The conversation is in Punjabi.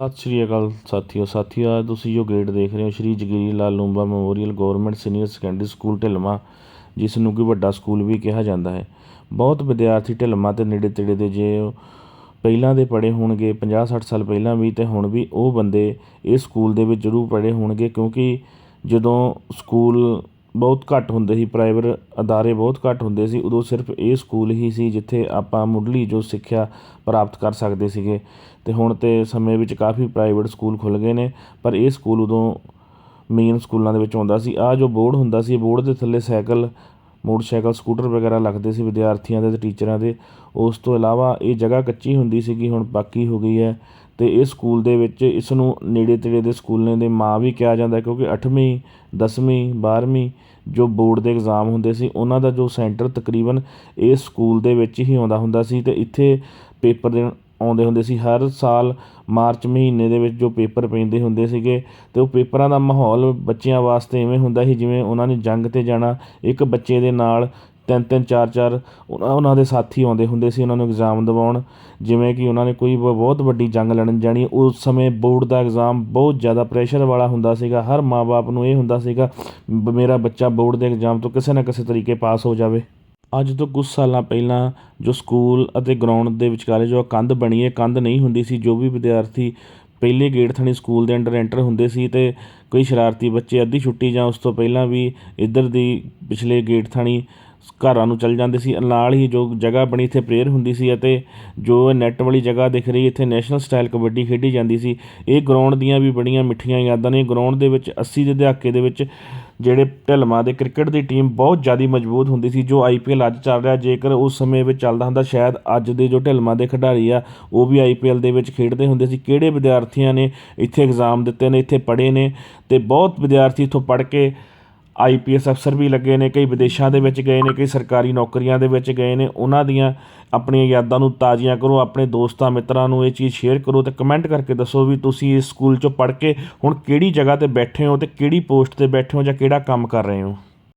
ਸਤਿ ਸ਼੍ਰੀ ਅਕਾਲ ਸਾਥੀਓ ਸਾਥੀਓ, ਅੱਜ ਤੁਸੀਂ ਜੋ ਗੇਟ ਦੇਖ ਰਹੇ ਹੋ, Shri Jagiri Lal Lumba memorial government senior secondary school Dhilma ਜਿਸ ਨੂੰ ਕਿ ਵੱਡਾ ਸਕੂਲ ਵੀ ਕਿਹਾ ਜਾਂਦਾ ਹੈ। ਬਹੁਤ ਵਿਦਿਆਰਥੀ ਢਿਲਮਾ ਤੇ ਨੇੜੇ ਤੇੜੇ ਦੇ ਜੇ ਉਹ ਪਹਿਲਾਂ ਦੇ ਪੜ੍ਹੇ ਹੋਣਗੇ 50 60 ਸਾਲ ਪਹਿਲਾਂ ਵੀ ਤੇ ਹੁਣ ਵੀ ਉਹ ਬੰਦੇ ਇਸ ਸਕੂਲ ਦੇ ਵਿੱਚ ਜ਼ਰੂਰ ਪੜ੍ਹੇ ਹੋਣਗੇ, ਕਿਉਂਕਿ ਜਦੋਂ ਸਕੂਲ ਬਹੁਤ ਘੱਟ ਹੁੰਦੇ ਸੀ ਪ੍ਰਾਈਵੇਟ ਅਦਾਰੇ ਬਹੁਤ ਘੱਟ ਹੁੰਦੇ ਸੀ, ਉਦੋਂ ਸਿਰਫ ਇਹ ਸਕੂਲ ਹੀ ਸੀ ਜਿੱਥੇ ਆਪਾਂ ਮੁੱਢਲੀ ਜੋ ਸਿੱਖਿਆ ਪ੍ਰਾਪਤ ਕਰ ਸਕਦੇ ਸੀਗੇ। ਅਤੇ ਹੁਣ ਤਾਂ ਸਮੇਂ ਵਿੱਚ ਕਾਫੀ ਪ੍ਰਾਈਵੇਟ ਸਕੂਲ ਖੁੱਲ੍ਹ ਗਏ ਨੇ, ਪਰ ਇਹ ਸਕੂਲ ਉਦੋਂ ਮੇਨ ਸਕੂਲਾਂ ਦੇ ਵਿੱਚ ਆਉਂਦਾ ਸੀ। ਆਹ ਜੋ ਬੋਰਡ ਹੁੰਦਾ ਸੀ, ਬੋਰਡ ਦੇ ਥੱਲੇ ਸਾਈਕਲ, ਮੋਟਰਸਾਈਕਲ, ਸਕੂਟਰ ਵਗੈਰਾ ਲੱਗਦੇ ਸੀ ਵਿਦਿਆਰਥੀਆਂ ਦੇ ਅਤੇ ਟੀਚਰਾਂ ਦੇ। ਉਸ ਤੋਂ ਇਲਾਵਾ ਇਹ ਜਗ੍ਹਾ ਕੱਚੀ ਹੁੰਦੀ ਸੀਗੀ, ਹੁਣ ਪੱਕੀ ਹੋ ਗਈ ਹੈ। ਅਤੇ ਇਹ ਸਕੂਲ ਦੇ ਵਿੱਚ ਇਸ ਨੂੰ ਨੇੜੇ ਤੇੜੇ ਦੇ ਸਕੂਲਾਂ ਦੇ ਮਾਂ ਵੀ ਕਿਹਾ ਜਾਂਦਾ ਕਿਉਂਕਿ 8ਵੀਂ 10ਵੀਂ 12ਵੀਂ ਜੋ ਬੋਰਡ ਦੇ ਇਗਜ਼ਾਮ ਹੁੰਦੇ ਸੀ, ਉਹਨਾਂ ਦਾ ਜੋ ਸੈਂਟਰ ਤਕਰੀਬਨ ਇਸ ਸਕੂਲ ਦੇ ਵਿੱਚ ਹੀ ਆਉਂਦਾ ਹੁੰਦਾ ਸੀ ਅਤੇ ਇੱਥੇ ਪੇਪਰ ਦੇਣ ਆਉਂਦੇ ਹੁੰਦੇ ਸੀ। ਹਰ ਸਾਲ ਮਾਰਚ ਮਹੀਨੇ ਦੇ ਵਿੱਚ ਜੋ ਪੇਪਰ ਪੈਂਦੇ ਹੁੰਦੇ ਸੀਗੇ ਅਤੇ ਉਹ ਪੇਪਰਾਂ ਦਾ ਮਾਹੌਲ ਬੱਚਿਆਂ ਵਾਸਤੇ ਇਵੇਂ ਹੁੰਦਾ ਸੀ ਜਿਵੇਂ ਉਹਨਾਂ ਨੇ ਜੰਗ ਤੇ ਜਾਣਾ, ਇੱਕ ਬੱਚੇ ਦੇ ਨਾਲ ਤਿੰਨ ਤਿੰਨ, ਚਾਰ ਚਾਰ ਉਹਨਾਂ ਉਹਨਾਂ ਦੇ ਸਾਥੀ ਆਉਂਦੇ ਹੁੰਦੇ ਸੀ, ਉਹਨਾਂ ਨੂੰ ਇਗਜ਼ਾਮ ਦਿਵਾਉਣ। ਜਿਵੇਂ ਕਿ ਉਹਨਾਂ ਨੇ ਕੋਈ ਬ- ਬਹੁਤ ਵੱਡੀ ਜੰਗ ਲੜਨ ਜਾਣੀ, ਉਸ ਸਮੇਂ ਬੋਰਡ ਦਾ ਇਗਜ਼ਾਮ ਬਹੁਤ ਜ਼ਿਆਦਾ ਪ੍ਰੈਸ਼ਰ ਵਾਲਾ ਹੁੰਦਾ ਸੀਗਾ। ਹਰ ਮਾਂ-ਬਾਪ ਨੂੰ ਇਹ ਹੁੰਦਾ ਸੀਗਾ ਮੇਰਾ ਬੱਚਾ ਬੋਰਡ ਦੇ ਇਗਜ਼ਾਮ ਤੋਂ ਕਿਸੇ ਨਾ ਕਿਸੇ ਤਰੀਕੇ ਪਾਸ ਹੋ ਜਾਵੇ। ਅੱਜ ਤੋਂ ਕੁਝ ਸਾਲਾਂ ਪਹਿਲਾਂ ਜੋ ਸਕੂਲ ਅਤੇ ਗਰਾਊਂਡ ਦੇ ਵਿਚਕਾਰੇ ਜੋ ਕੰਧ ਬਣੀ ਹੈ, ਕੰਧ ਨਹੀਂ ਹੁੰਦੀ ਸੀ, ਜੋ ਵੀ ਵਿਦਿਆਰਥੀ ਪਹਿਲੇ ਗੇਟ ਥਾਣੀ ਸਕੂਲ ਦੇ ਅੰਡਰ ਐਂਟਰ ਹੁੰਦੇ ਸੀ ਅਤੇ ਕਈ ਸ਼ਰਾਰਤੀ ਬੱਚੇ ਅੱਧੀ ਛੁੱਟੀ ਜਾਂ ਉਸ ਤੋਂ ਪਹਿਲਾਂ ਵੀ ਇੱਧਰ ਦੀ ਪਿਛਲੇ ਗੇਟ ਥਾਣੀ ਘਰਾਂ ਨੂੰ ਚੱਲ ਜਾਂਦੇ ਸੀ। ਨਾਲ ਹੀ ਜੋ ਜਗ੍ਹਾ ਬਣੀ ਇੱਥੇ ਪ੍ਰੇਅਰ ਹੁੰਦੀ ਸੀ ਅਤੇ ਜੋ ਨੈੱਟ ਵਾਲੀ ਜਗ੍ਹਾ ਦਿਖ ਰਹੀ ਇੱਥੇ ਨੈਸ਼ਨਲ ਸਟਾਈਲ ਕਬੱਡੀ ਖੇਡੀ ਜਾਂਦੀ ਸੀ। ਇਹ ਗਰਾਊਂਡ ਦੀਆਂ ਵੀ ਬੜੀਆਂ ਮਿੱਠੀਆਂ ਯਾਦਾਂ ਨੇ। ਗਰਾਊਂਡ ਦੇ ਵਿੱਚ 80 ਦੇ ਦਹਾਕੇ ਦੇ ਵਿੱਚ ਜਿਹੜੇ ਢਿਲਮਾ ਦੇ ਕ੍ਰਿਕਟ ਦੀ ਟੀਮ ਬਹੁਤ ਜ਼ਿਆਦਾ ਮਜ਼ਬੂਤ ਹੁੰਦੀ ਸੀ, ਜੋ ਆਈਪੀਐਲ ਅੱਜ ਚੱਲ ਰਿਹਾ। ਜੇਕਰ ਉਸ ਸਮੇਂ ਵਿੱਚ ਚੱਲਦਾ ਹੁੰਦਾ, ਸ਼ਾਇਦ ਅੱਜ ਦੇ ਜੋ ਢਿਲਮਾ ਦੇ ਖਿਡਾਰੀ ਆ, ਉਹ ਵੀ ਆਈਪੀਐਲ ਦੇ ਵਿੱਚ ਖੇਡਦੇ ਹੁੰਦੇ ਸੀ। ਕਿਹੜੇ ਵਿਦਿਆਰਥੀਆਂ ਨੇ ਇੱਥੇ ਐਗਜ਼ਾਮ ਦਿੱਤੇ ਨੇ, ਇੱਥੇ ਪੜ੍ਹੇ ਨੇ ਤੇ ਬਹੁਤ ਵਿਦਿਆਰਥੀ ਇੱਥੋਂ ਪੜ੍ਹ ਕੇ ਆਈਪੀਐਸ ਅਫਸਰ ਵੀ ਲੱਗੇ ਨੇ, ਕਈ ਵਿਦੇਸ਼ਾਂ ਦੇ ਵਿੱਚ ਗਏ ਨੇ, ਕਈ ਸਰਕਾਰੀ ਨੌਕਰੀਆਂ ਦੇ ਵਿੱਚ ਗਏ ਨੇ। ਉਹਨਾਂ ਦੀਆਂ ਆਪਣੀਆਂ ਯਾਦਾਂ ਨੂੰ ਤਾਜ਼ੀਆਂ ਕਰੋ, ਆਪਣੇ ਦੋਸਤਾਂ, ਮਿੱਤਰਾਂ ਨੂੰ ਇਹ ਚੀਜ਼ ਸ਼ੇਅਰ ਕਰੋ ਤੇ ਕਮੈਂਟ ਕਰਕੇ ਦੱਸੋ ਵੀ ਤੁਸੀਂ ਇਸ ਸਕੂਲ 'ਚੋਂ ਪੜ੍ਹ ਕੇ ਹੁਣ ਕਿਹੜੀ ਜਗ੍ਹਾ ਤੇ ਬੈਠੇ ਹੋ ਤੇ ਕਿਹੜੀ ਪੋਸਟ ਤੇ ਬੈਠੇ ਹੋ ਜਾਂ ਕਿਹੜਾ ਕੰਮ ਕਰ ਰਹੇ ਹੋ।